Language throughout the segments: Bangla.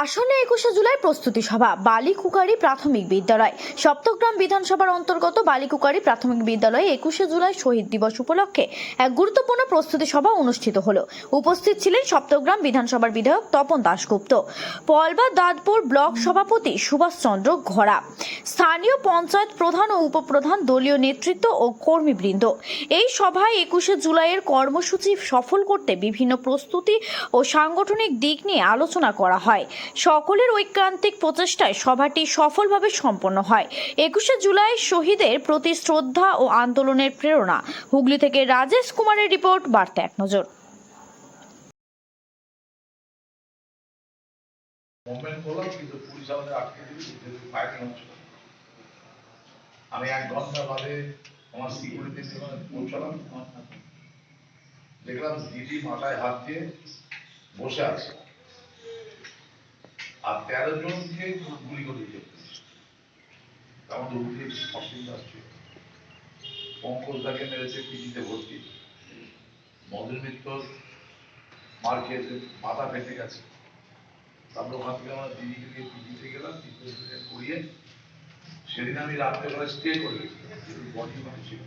আসন্ন একুশে জুলাই প্রস্তুতি সভা, বালিকুকারি প্রাথমিক বিদ্যালয়। সপ্তগ্রাম বিধানসভার অন্তর্গত বালিকুকারি প্রাথমিক বিদ্যালয়ে একুশে জুলাই শহীদ দিবস উপলক্ষে এক গুরুত্বপূর্ণ প্রস্তুতি সভা অনুষ্ঠিত হলো। উপস্থিত ছিলেন সপ্তগ্রাম বিধানসভার বিধায়ক তপন দাশগুপ্ত, পলবা দাঁতপুর ব্লক সভাপতি সুভাষচন্দ্র ঘোড়া, স্থানীয় পঞ্চায়েত প্রধান ও উপপ্রধান দলীয় নেতৃত্ব ও কর্মীবৃন্দ। এই সভায় একুশে জুলাইয়ের কর্মসূচি সফল করতে বিভিন্ন প্রস্তুতি ও সাংগঠনিক দিক নিয়ে আলোচনা করা হয়। সকলের ঐকান্তিক প্রচেষ্টায় সভাটি সফলভাবে সম্পন্ন হয়। একুশে জুলাই শহীদের প্রতি শ্রদ্ধা ও আন্দোলনের প্রেরণা। হুগলি থেকে রাজেশ কুমারের রিপোর্ট, বার্তা এক নজর। আমি এক ঘণ্টা বাদে আমার সিকিউরিটি পৌঁছালাম। দেখলাম দিদি মাথায় হাত দিয়ে বসে আছে। আর তেরো জনকে গুলি করে মধ্যে উঠে দাস ছিল। পঙ্কজ দাকে মেরেছে পিজিতে ভর্তি। মধুর মিত্র মার খেয়েছে মাথা ফেটে গেছে। তারপরে ওখান থেকে আমরা দিদিকে নিয়ে পিজিতে গেলাম, পিজিতে করিয়ে সেদিন আমি রাত্রে রাত্রেবেলা স্টে করে বডি ওখানে ছিল।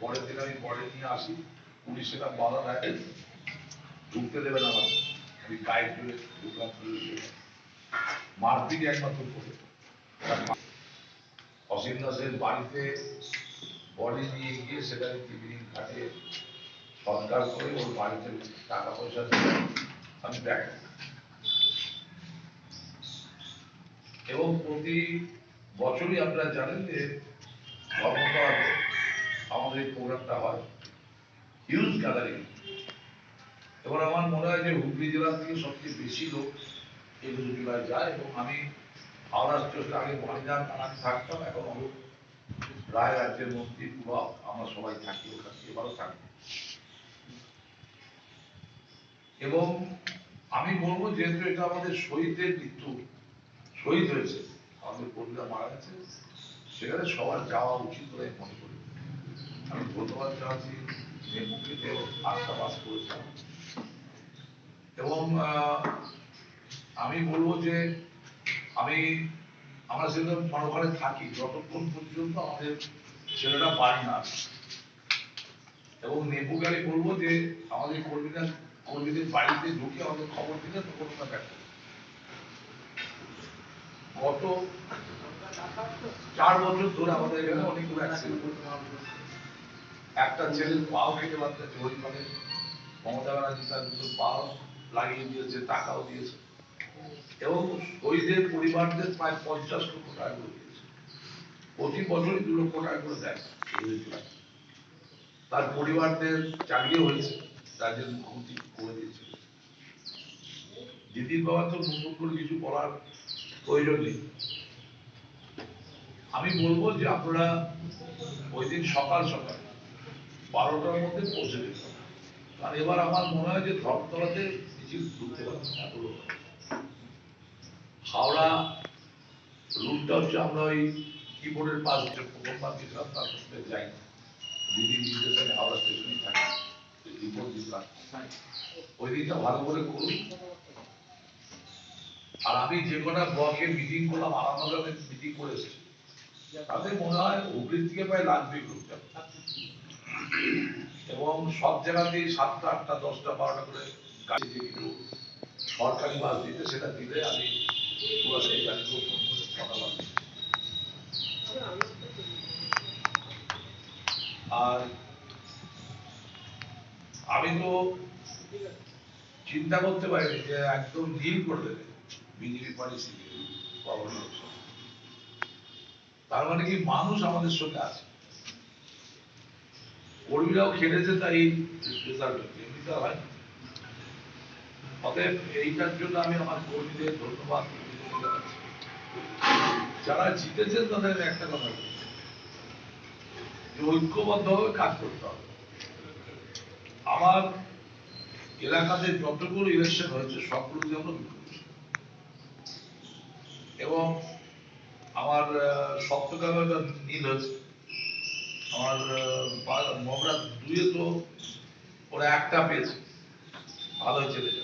পরের দিন আমি বডি নিয়ে আসি। পুলিশ সেটা বাধা দেয়। ঢুকতে দেবে না আমাকে। আমি ঢুকলাম পুলিশে মারপিট একমাত্র করে অসীম দাসের বাড়িতে বডি নিয়ে গিয়ে সেখানে টিফিন কাটিয়ে সৎকার করে ওর বাড়িতে টাকা পয়সা দিয়ে আমি ব্যাক এবং প্রতি বছরই আপনারা জানেন যে ধর্মতলাতে আমাদের প্রোগ্রামটা হয়। হিউজ গ্যাদারিং এবার আমার মনে হয় যে হুগলি জেলা থেকে সবচেয়ে বেশি লোক এগুলো জেলায় যায় এবং আমি হাওড়া আগে থাকতাম, এখন রায় রাজ্যের মন্ত্রী পুরো আমরা সবাই থাকি ওখানে, এবারও এবং আমি বলব যেহেতু এটা আমাদের শহীদদের মৃত্যু, শহীদ হয়েছে, আমাদের কর্মীরা মারা গেছে, সেখানে সবার যাওয়া উচিত বলে আমি মনে করি। আমি ধন্যবাদ জানাচ্ছি নেপুকে আশাবাস করেছিলাম। এবং আমি বলব যে আমি, আমরা সেরকম মনোঘরে থাকি, যতক্ষণ পর্যন্ত আমাদের ছেলেরা বাড়ি না এবং নেপুকে আমি বলব যে আমাদের কর্মীরা, কর্মীদের বাড়িতে ঢুকে আমাদের খবর দিলে তখন ওরা ব্যর্থ গত চার বছর ধরে আমাদের এখানে অনেকগুলো অ্যাক্সিডেন্ট একটা ছেলের পাও কেটে ওই মানে মমতা ব্যানার্জি তার দুটো পাও লাগিয়ে দিয়েছে, টাকাও দিয়েছে এবং শহীদের পরিবারদের প্রায় পঞ্চাশ লক্ষ টাকা করে দিয়েছে প্রতি বছরই দু লক্ষ টাকা করে দেয়। তার পরিবারদের চালিয়ে হয়েছে রাজ্যের মুখ্যমন্ত্রী করে দিয়েছে দিদির বাবা তো নতুন করে কিছু বলার প্রয়োজন নেই আমি বলব যে আপনারা ওই দিন সকাল সকাল বারোটার মধ্যে পৌঁছে দিতে। কারণ এবার আমার মনে হয় যে ধর্মতলাতে হাওড়া রুটটা হচ্ছে আমরা ওই কিবোর্ডের পাশ প্রথমবার গেছিলাম তার মধ্যে যাই। নির্দেশে হাওড়া থাকি, ওই দিনটা ভালো করে করুন। আর আমি যে কটা ব্লকে মিটিং করলাম, আরামবাগে মিটিং করে তাতে মনে হয় হুগলির থেকে প্রায় লাগবে গ্রুপটা এবং সব জায়গাতেই সাতটা, আটটা, দশটা, বারোটা করে সরকারি বাস দিতে সেটা দিলে আমি আর আমি তো চিন্তা করতে পারিনি যে একদম নীল করে বিজেপি পলিসি তার মানে কি মানুষ আমাদের সঙ্গে আছে। কর্মীরাও খেলেছে তাই রেজাল্ট এমনিতে হয়। অতএব এইটার জন্য আমি আমার কর্মীদের ধন্যবাদ। যারা জিতেছেন তাদের একটা কথা যে ঐক্যবদ্ধভাবে কাজ করতে হবে। আমার এলাকাতে যতগুলো ইলেকশন হয়েছে, সবগুলোতে আমরা। এবং আমার সপ্তগ্রামে নীল হয়েছে, আমার মগরা দুয়ে তো ওরা একটা পেয়েছে। ভালো যাবে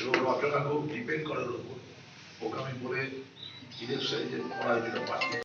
এবং রচনা খুব ডিপেন্ড করে ওর উপর। ওকে আমি বলে ইলেকশনে যে হয়েছিল পার্টি